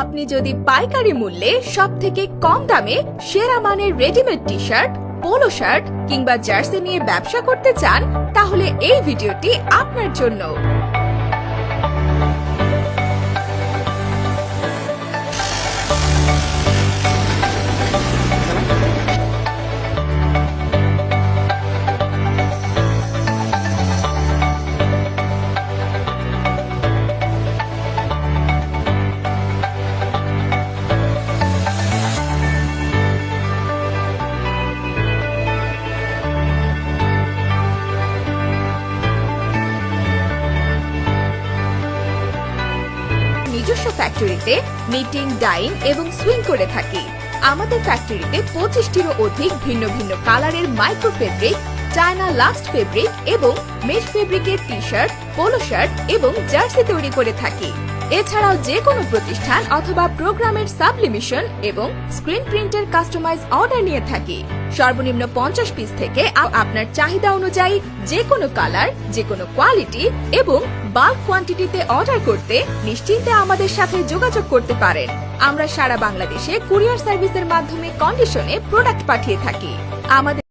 আপনি যদি পাইকারি মূল্যে সব থেকে কম দামে সেরা মানের readymade T shirt polo shirt কিংবা জার্সি নিয়ে ব্যবসা করতে চান, তাহলে এই ভিডিওটি আপনার জন্য। নিজস্ব ফ্যাক্টরিতে মিটিং ডাইং এবং সুইং করে থাকি। আমাদের ফ্যাক্টরিতে পঁচিশটিরও অধিক ভিন্ন ভিন্ন কালারের micro fabric China last fabric এবং মেশ ফেব্রিকের টি শার্ট পোলো শার্ট এবং জার্সি তৈরি করে থাকি। এছাড়াও যে কোনো প্রতিষ্ঠান অথবা প্রোগ্রামের সাবলিমিশন এবং স্ক্রিন প্রিন্টের কাস্টমাইজ অর্ডার নিয়ে থাকি। সর্বনিম্ন পঞ্চাশ পিস থেকে আপনার চাহিদা অনুযায়ী যে কোনো কালার, যে কোনো কোয়ালিটি এবং বাল্ক কোয়ান্টিটিতে অর্ডার করতে নিশ্চিন্তে আমাদের সাথে যোগাযোগ করতে পারেন। আমরা সারা বাংলাদেশে কুরিয়ার সার্ভিসের মাধ্যমে কন্ডিশনে প্রোডাক্ট পাঠিয়ে থাকি। আমাদের